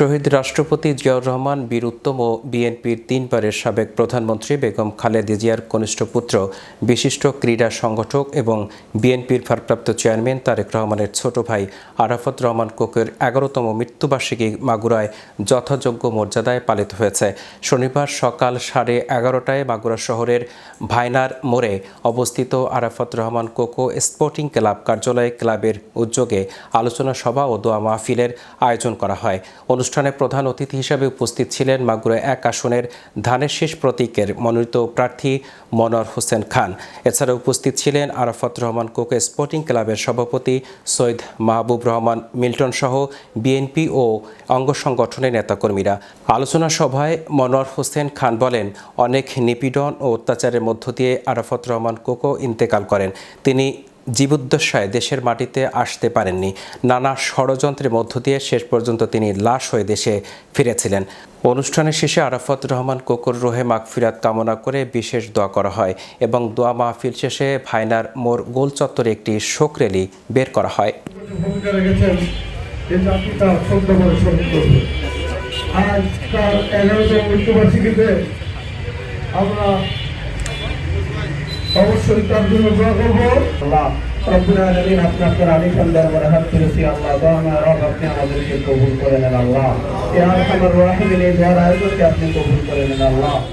শহীদ রাষ্ট্রপতি জিয়াউর রহমান, বীর উত্তম ও বিএনপির তিনবারের সাবেক প্রধানমন্ত্রী বেগম খালেদা জিয়ার কনিষ্ঠ পুত্র, বিশিষ্ট ক্রীড়া সংগঠক এবং বিএনপির ভারপ্রাপ্ত চেয়ারম্যান তারেক রহমানের ছোট ভাই আরাফত রহমান কোকের এগারোতম মৃত্যুবার্ষিকী মাগুরায় যথাযোগ্য মর্যাদায় পালিত হয়েছে। শনিবার সকাল সাড়ে এগারোটায় মাগুরা শহরের ভাইনার মোড়ে অবস্থিত আরাফত রহমান কোকো স্পোর্টিং ক্লাব কার্যালয়ে ক্লাবের উদ্যোগে আলোচনা সভা ও দোয়া মাহফিলের আয়োজন করা হয়। অনুষ্ঠানে প্রধান অতিথি হিসেবে উপস্থিত ছিলেন মাগুরা এক আসনের ধানের শেষ প্রতীকের মনোনীত প্রার্থী মনোয়ার হোসেন খান। এছাড়া উপস্থিত ছিলেন আরাফত রহমান কোকে স্পোর্টিং ক্লাবের সভাপতি সৈয়দ মাহবুব রহমান মিল্টন সহ বিএনপি ও অঙ্গ সংগঠনের নেতাকর্মীরা। আলোচনা সভায় মনোয়ার হোসেন খান বলেন, অনেক নিপীড়ন ও অত্যাচারের মধ্য দিয়ে আরাফত রহমান কোকো ইন্তেকাল করেন। তিনি জীবদ্দশায় দেশের মাটিতে আসতে পারেননি। নানা ষড়যন্ত্রের মধ্য দিয়ে শেষ পর্যন্ত তিনি লাশ হয়ে দেশে ফিরেছিলেন। অনুষ্ঠানের শেষে আরাফত রহমান কোকর রোহে মাগফিরাত কামনা করে বিশেষ দোয়া করা হয় এবং দোয়া মাহফিল শেষে ভাইনার মোর গোল চত্বরে একটি শোক র্যালি বের করা হয়। ভূমিকা রেখেছেন এই জাতি তার সন্ধ্যা শহীদ করবে আজ তার এগারোতম মৃত্যুবার্ষিকীতে আমরা অবশ্যই তার জন্য দোয়া করব। আল্লাহ রব্বুল রব, আপনি আমাদেরকে কবুল করে নেন আল্লাহ। আপনি কবুল করে নেন আল্লাহ।